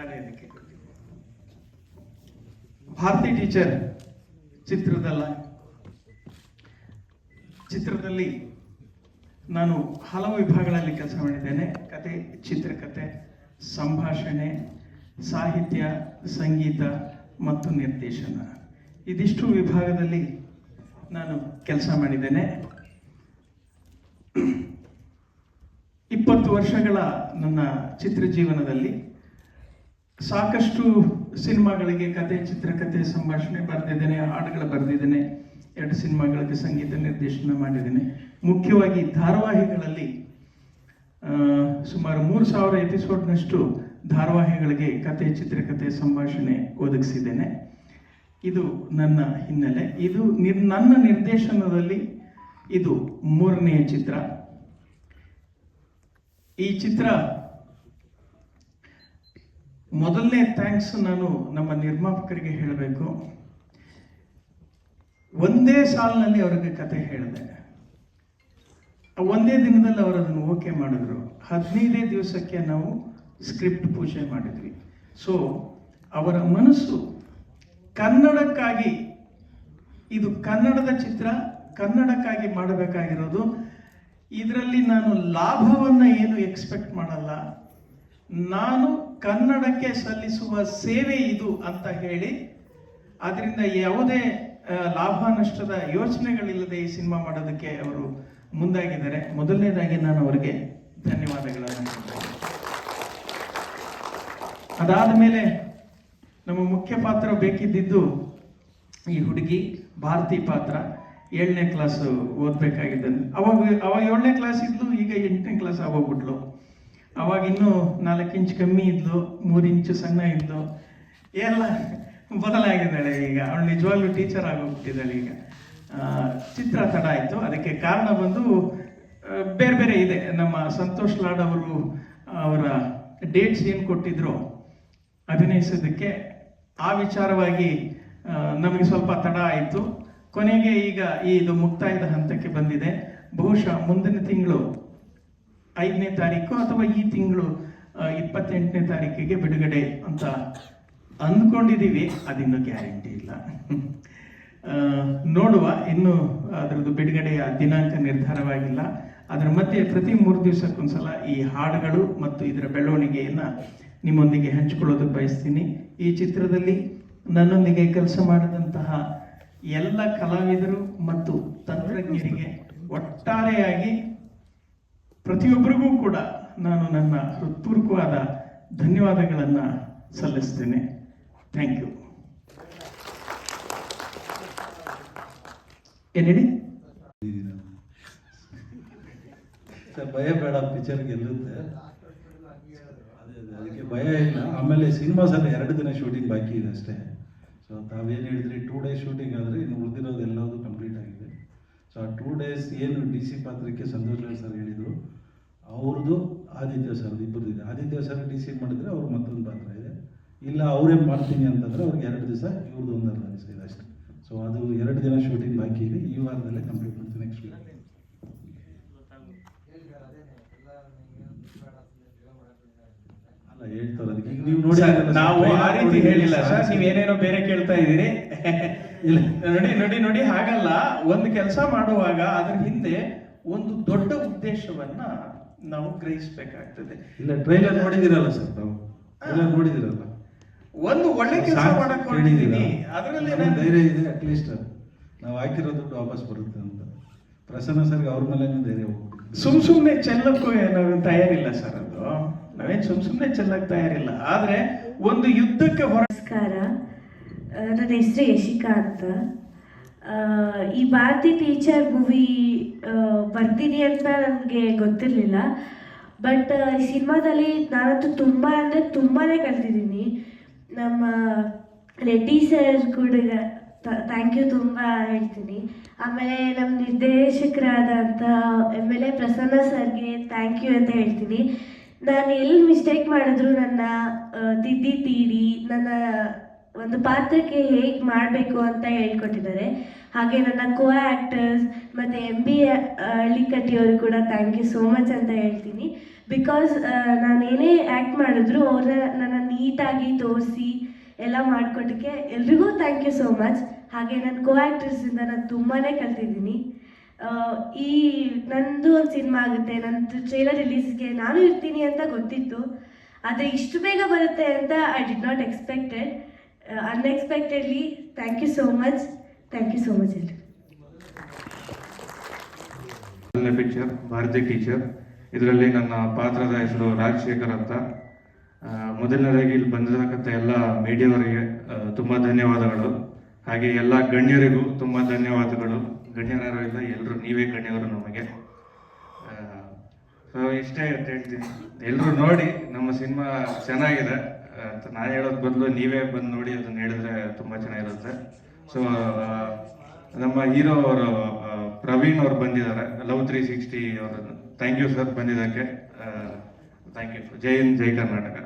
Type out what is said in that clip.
ಅದೇ ಇದಕ್ಕೆ. ಭಾರತಿ ಟೀಚರ್ ಚಿತ್ರದಲ್ಲ. ಚಿತ್ರದಲ್ಲಿ ನಾನು ಹಲವು ವಿಭಾಗಗಳಲ್ಲಿ ಕೆಲಸ ಮಾಡಿದ್ದೇನೆ. ಕತೆ, ಚಿತ್ರಕತೆ, ಸಂಭಾಷಣೆ, ಸಾಹಿತ್ಯ, ಸಂಗೀತ ಮತ್ತು ನಿರ್ದೇಶನ. ಇದಿಷ್ಟು ವಿಭಾಗದಲ್ಲಿ ನಾನು ಕೆಲಸ ಮಾಡಿದ್ದೇನೆ. ಇಪ್ಪತ್ತು ವರ್ಷಗಳ ನನ್ನ ಚಿತ್ರ ಜೀವನದಲ್ಲಿ ಸಾಕಷ್ಟು ಸಿನಿಮಾಗಳಿಗೆ ಕತೆ ಚಿತ್ರಕಥೆ ಸಂಭಾಷಣೆ ಬರೆದಿದ್ದೇನೆ, ಹಾಡುಗಳು ಬರೆದಿದ್ದೇನೆ, ಎರಡು ಸಿನಿಮಾಗಳಿಗೆ ಸಂಗೀತ ನಿರ್ದೇಶನ ಮಾಡಿದ್ದೇನೆ. ಮುಖ್ಯವಾಗಿ ಧಾರಾವಾಹಿಗಳಲ್ಲಿ ಸುಮಾರು ಮೂರು ಸಾವಿರ ಎಪಿಸೋಡ್ನಷ್ಟು ಧಾರಾವಾಹಿಗಳಿಗೆ ಕತೆ ಚಿತ್ರಕಥೆ ಸಂಭಾಷಣೆ ಒದಗಿಸಿದ್ದೇನೆ. ಇದು ನನ್ನ ಹಿನ್ನೆಲೆ. ಇದು ನಿರ್, ನನ್ನ ನಿರ್ದೇಶನದಲ್ಲಿ ಇದು ಮೂರನೆಯ ಚಿತ್ರ. ಈ ಚಿತ್ರ ಮೊದಲನೇ ಥ್ಯಾಂಕ್ಸ್ ನಾನು ನಮ್ಮ ನಿರ್ಮಾಪಕರಿಗೆ ಹೇಳಬೇಕು. ಒಂದೇ ಸಾಲಿನಲ್ಲಿ ಅವರಿಗೆ ಕತೆ ಹೇಳಿದೆ. ಒಂದೇ ದಿನದಲ್ಲಿ ಅವರು ಅದನ್ನು ಓಕೆ ಮಾಡಿದ್ರು. ಹದಿನೈದೇ ದಿವಸಕ್ಕೆ ನಾವು ಸ್ಕ್ರಿಪ್ಟ್ ಪೂಜೆ ಮಾಡಿದ್ವಿ. ಸೊ ಅವರ ಮನಸ್ಸು ಕನ್ನಡಕ್ಕಾಗಿ, ಇದು ಕನ್ನಡದ ಚಿತ್ರ, ಕನ್ನಡಕ್ಕಾಗಿ ಮಾಡಬೇಕಾಗಿರೋದು. ಇದರಲ್ಲಿ ನಾನು ಲಾಭವನ್ನು ಏನು ಎಕ್ಸ್ಪೆಕ್ಟ್ ಮಾಡಲ್ಲ. ನಾನು ಕನ್ನಡಕ್ಕೆ ಸಲ್ಲಿಸುವ ಸೇವೆ ಇದು ಅಂತ ಹೇಳಿ ಅದರಿಂದ ಯಾವುದೇ ಲಾಭ ನಷ್ಟದ ಯೋಚನೆಗಳಿಲ್ಲದೆ ಈ ಸಿನಿಮಾ ಮಾಡೋದಕ್ಕೆ ಅವರು ಮುಂದಾಗಿದ್ದಾರೆ. ಮೊದಲನೇದಾಗಿ ನಾನು ಅವರಿಗೆ ಧನ್ಯವಾದಗಳನ್ನು. ಅದಾದ ಮೇಲೆ ನಮ್ಮ ಮುಖ್ಯ ಪಾತ್ರ ಬೇಕಿದ್ದಿದ್ದು ಈ ಹುಡುಗಿ ಭಾರತಿ ಪಾತ್ರ. ಏಳನೇ ಕ್ಲಾಸ್ ಓದ್ಬೇಕಾಗಿದ್ದ ಅವಾಗ ಅವಾಗ ಏಳನೇ ಕ್ಲಾಸ್ ಇದ್ಲು, ಈಗ ಎಂಟನೇ ಕ್ಲಾಸ್ ಆಗೋಗ್ಬಿಟ್ಲು. ಅವಾಗ ಇನ್ನೂ ನಾಲ್ಕು ಇಂಚ್ ಕಮ್ಮಿ ಇದ್ಲು, ಮೂರು ಇಂಚು ಸಣ್ಣ ಇದ್ಲು. ಎಲ್ಲ ಬದಲಾಗಿದ್ದಾಳೆ ಈಗ. ಅವಳು ನಿಜವಾಗ್ಲೂ ಟೀಚರ್ ಆಗೋಗ್ಬಿಟ್ಟಿದ್ದಾಳೆ ಈಗ. ಚಿತ್ರ ತಡ ಆಯಿತು. ಅದಕ್ಕೆ ಕಾರಣ ಬಂದು ಬೇರೆ ಬೇರೆ ಇದೆ. ನಮ್ಮ ಸಂತೋಷ್ ಲಾಡ್ ಅವರು, ಅವರ ಡೇಟ್ಸ್ ಏನು ಕೊಟ್ಟಿದ್ರು ಅಭಿನಯಿಸೋದಕ್ಕೆ ಆ ವಿಚಾರವಾಗಿ ನಮಗೆ ಸ್ವಲ್ಪ ತಡ ಆಯಿತು. ಕೊನೆಗೆ ಈಗ ಇದು ಮುಕ್ತಾಯದ ಹಂತಕ್ಕೆ ಬಂದಿದೆ. ಬಹುಶಃ ಮುಂದಿನ ತಿಂಗಳು ಐದನೇ ತಾರೀಕು ಅಥವಾ ಈ ತಿಂಗಳು ಇಪ್ಪತ್ತೆಂಟನೇ ತಾರೀಕಿಗೆ ಬಿಡುಗಡೆ ಅಂತ ಅಂದ್ಕೊಂಡಿದ್ದೀವಿ. ಅದಿನ್ನೂ ಗ್ಯಾರಂಟಿ ಇಲ್ಲ. ನೋಡುವ. ಇನ್ನು ಅದರದ್ದು ಬಿಡುಗಡೆಯ ದಿನಾಂಕ ನಿರ್ಧಾರವಾಗಿಲ್ಲ. ಅದರ ಮಧ್ಯೆ ಪ್ರತಿ ಮೂರು ದಿವಸಕ್ಕೊಂದ್ಸಲ ಈ ಹಾಡುಗಳು ಮತ್ತು ಇದರ ಬೆಳವಣಿಗೆಯನ್ನು ನಿಮ್ಮೊಂದಿಗೆ ಹಂಚಿಕೊಳ್ಳೋದಕ್ಕೆ ಬಯಸ್ತೀನಿ. ಈ ಚಿತ್ರದಲ್ಲಿ ನನ್ನೊಂದಿಗೆ ಕೆಲಸ ಮಾಡಿದಂತಹ ಎಲ್ಲ ಕಲಾವಿದರು ಮತ್ತು ತಂತ್ರಜ್ಞರಿಗೆ ಒಟ್ಟಾರೆಯಾಗಿ ಪ್ರತಿಯೊಬ್ಬರಿಗೂ ಕೂಡ ನಾನು ನನ್ನ ಹೃತ್ಪೂರ್ವಕವಾದ ಧನ್ಯವಾದಗಳನ್ನು ಸಲ್ಲಿಸ್ತೇನೆ. ಥ್ಯಾಂಕ್ ಯು ಏನು ಹೇಳಿ ಸರ್, ಭಯ ಬೇಡ ಪಿಕ್ಚರ್ ಗೆಲ್ಲುತ್ತೆ. ಅದೇ ಅದೇ, ಅದಕ್ಕೆ ಭಯ ಇಲ್ಲ. ಆಮೇಲೆ ಸಿನಿಮಾಸಲ್ಲಿ ಎರಡು ದಿನ ಶೂಟಿಂಗ್ ಬಾಕಿ ಇದೆ ಅಷ್ಟೇ. ಸೊ ತಾವೇನು ಹೇಳಿದ್ರಿ ಟೂ ಡೇ ಶೂಟಿಂಗ್ ಆದರೆ ಇನ್ನು ಉಳಿದಿರೋದು ಎಲ್ಲದೂ ಕಂಪ್ಲೀಟ್ ಆಗಿದೆ. ಟೂ ಏನು ಡಿ ಸಿ ಪಾತ್ರಕ್ಕೆ ಸಂತೋಷ್ ಲಾಲ್ ಸರ್ ಹೇಳಿದರು ಅವ್ರದ್ದು ಆದಿತ್ಯ ಸರ್ ಇಬ್ಬರದ್ದು ಇದೆ ಆದಿತ್ಯ ಸರ್ ಡಿ ಸಿ ಮಾಡಿದ್ರೆ ಅವ್ರು ಮತ್ತೊಂದು ಪಾತ್ರ ಇದೆ. ಇಲ್ಲ ಅವರೇ ಮಾಡ್ತೀನಿ ಅಂತಂದರೆ ಅವ್ರಿಗೆ ಎರಡು ದಿವಸ ಇವ್ರದ್ದು ಒಂದು ಅರ್ಧ ದಿವಸ ಇದೆ ಅಷ್ಟೇ. ಸೊ ಅದು ಎರಡು ದಿನ ಶೂಟಿಂಗ್ ಬಾಕಿ ಇದೆ. ಈ ವಾರದಲ್ಲೇ ಕಂಪ್ಲೀಟ್ ಮಾಡ್ತೀನಿ ನೆಕ್ಸ್ಟ್ ವೀಕ್ ಅಲ್ಲ ಹೇಳ್ತಾರೆ ಅದಕ್ಕೆ. ನೀವು ನೋಡಿ ನಾವು ಆ ರೀತಿ ಹೇಳಿಲ್ಲ. ಸರ್ ನೀವೇನೇನೋ ಬೇರೆ ಕೇಳ್ತಾ ಇದ್ದೀರಿ. ಇಲ್ಲ. ನೋಡಿ ನೋಡಿ ನೋಡಿ ಹಾಗಲ್ಲ. ಒಂದು ಕೆಲಸ ಮಾಡುವಾಗ ಅದ್ರ ಹಿಂದೆ ಒಂದು ದೊಡ್ಡ ಉದ್ದೇಶವನ್ನ ನಾವು ಗ್ರಹಿಸಬೇಕಾಗ್ತದೆ. ಇಲ್ಲ ಟ್ರೈಲರ್ ನೋಡಿದಿರಲ್ಲ ಸರ್ ತಾವು ಟ್ರೈಲರ್ ನೋಡಿದಿರಲ್ಲ. ಒಂದು ಒಳ್ಳೆ ಕೆಲಸ ಮಾಡಕ್ಕೆ ಮಾಡಕ್ ಕೇಳಿದ್ದೀರಾ? ಹೊರಟಿದ್ದೀನಿ ಅದರಲ್ಲಿ ಧೈರ್ಯ ಇದೆ ಅಟ್ಲೀಸ್ಟ್ ನಾವು ಹಾಕಿರೋ ದುಡ್ಡು ವಾಪಸ್ ಬರುತ್ತೆ ಅಂತ. ಪ್ರಸನ್ನ ಸರ್ಗೆ ಅವ್ರ ಮೇಲೆ ಧೈರ್ಯ ಸುಮ್ ಸುಮ್ಮನೆ ಚೆಲ್ಲಕ್ಕೂ ನಾವು ತಯಾರಿಲ್ಲ ಸರ್ ಅದು. ನಾವೇನು ಸುಮ್ ಸುಮ್ಮನೆ ಚೆಲ್ಲಕ್ಕೆ ತಯಾರಿಲ್ಲ. ಆದ್ರೆ ಒಂದು ಯುದ್ಧಕ್ಕೆ ಹೊರ ನಮಸ್ಕಾರ. ನನ್ನ ಹೆಸರು ಯಶಿಕಾ ಅಂತ. ಈ ಭಾರತಿ ಟೀಚರ್ ಮೂವಿ ಬರ್ತೀನಿ ಅಂತ ನನಗೆ ಗೊತ್ತಿರಲಿಲ್ಲ. ಬಟ್ ಈ ಸಿನಿಮಾದಲ್ಲಿ ನಾನಂತೂ ತುಂಬ ಅಂದರೆ ತುಂಬಾ ಕಲ್ತಿದ್ದೀನಿ. ನಮ್ಮ ರೆಡ್ಡಿ ಸರ್ ಕೂಡ ಥ್ಯಾಂಕ್ ಯು ತುಂಬ ಹೇಳ್ತೀನಿ. ಆಮೇಲೆ ನಮ್ಮ ನಿರ್ದೇಶಕರಾದಂಥ ಎಂ ಎಲ್ ಎ ಪ್ರಸನ್ನ ಸರ್ಗೆ ಥ್ಯಾಂಕ್ ಯು ಅಂತ ಹೇಳ್ತೀನಿ. ನಾನು ಎಲ್ಲಿ ಮಿಸ್ಟೇಕ್ ಮಾಡಿದ್ರು ನನ್ನ ತಿದ್ದಿ ತೀಡಿ ನನ್ನ ಒಂದು ಪಾತ್ರಕ್ಕೆ ಹೇಗೆ ಮಾಡಬೇಕು ಅಂತ ಹೇಳ್ಕೊಟ್ಟಿದ್ದಾರೆ. ಹಾಗೆ ನನ್ನ ಕೋ ಆ್ಯಕ್ಟರ್ಸ್ ಮತ್ತು ಎಂ ಬಿ ಹಳ್ಳಿಕಟ್ಟಿಯವರು ಕೂಡ ಥ್ಯಾಂಕ್ ಯು ಸೋ ಮಚ್ ಅಂತ ಹೇಳ್ತೀನಿ. ಬಿಕಾಸ್ ನಾನು ಏನೇ ಆ್ಯಕ್ಟ್ ಮಾಡಿದ್ರು ಅವ್ರ ನನ್ನ ನೀಟಾಗಿ ತೋರಿಸಿ ಎಲ್ಲ ಮಾಡಿಕೊಟ್ಟಕ್ಕೆ ಎಲ್ರಿಗೂ ಥ್ಯಾಂಕ್ ಯು ಸೋ ಮಚ್ ಹಾಗೆ ನನ್ನ ಕೋ ಆ್ಯಕ್ಟರ್ಸಿಂದ ನಾನು ತುಂಬಾ ಕಲ್ತಿದ್ದೀನಿ. ಈ ನಂದು ಒಂದು ಸಿನಿಮಾ ಆಗುತ್ತೆ, ನಂದು ಟ್ರೇಲರ್ ರಿಲೀಸ್ಗೆ ನಾನು ಇರ್ತೀನಿ ಅಂತ ಗೊತ್ತಿತ್ತು. ಆದರೆ ಇಷ್ಟು ಬೇಗ ಬರುತ್ತೆ ಅಂತ I did not expected unexpectedly thank you so much thank you so much ಎಲ್ರಿ ಪಿಕ್ಚರ್ ಭಾರತಿ ಟೀಚರ್ ಇದರಲ್ಲಿ ನನ್ನ ಪಾತ್ರದ ಹೆಸರು ರಾಜಶೇಖರ್ ಅಂತ. ಮೊದಲನೇದಾಗಿ ಇಲ್ಲಿ ಬಂದಿರತಕ್ಕಂಥ ಎಲ್ಲ ಮೀಡಿಯಾವರಿಗೆ ತುಂಬ ಧನ್ಯವಾದಗಳು. ಹಾಗೆ ಎಲ್ಲ ಗಣ್ಯರಿಗೂ ತುಂಬ ಧನ್ಯವಾದಗಳು. ಗಣ್ಯರಾರು ಇಲ್ಲ ಎಲ್ಲರೂ ನೀವೇ ಗಣ್ಯರು ನಮಗೆ. ಸೊ ಇಷ್ಟೇ ಹೇಳ್ತೀನಿ. ಎಲ್ಲರೂ ನೋಡಿ ನಮ್ಮ ಸಿನಿಮಾ ಚೆನ್ನಾಗಿದೆ. ಅಂತ ನಾನು ಹೇಳೋದ್ ಬದಲು ನೀವೇ ಬಂದು ನೋಡಿ ಅದನ್ನ ಹೇಳಿದ್ರೆ ತುಂಬ ಚೆನ್ನಾಗಿರುತ್ತೆ. ಸೊ ನಮ್ಮ ಹೀರೋ ಅವರು ಪ್ರವೀಣ್ ಅವ್ರು ಬಂದಿದ್ದಾರೆ. ಲವ್ ತ್ರೀ ಸಿಕ್ಸ್ಟಿ ಅವರು ಥ್ಯಾಂಕ್ ಯು ಸರ್ ಬಂದಿದ್ದಕ್ಕೆ. Thank you Jai Hind Jai Karnataka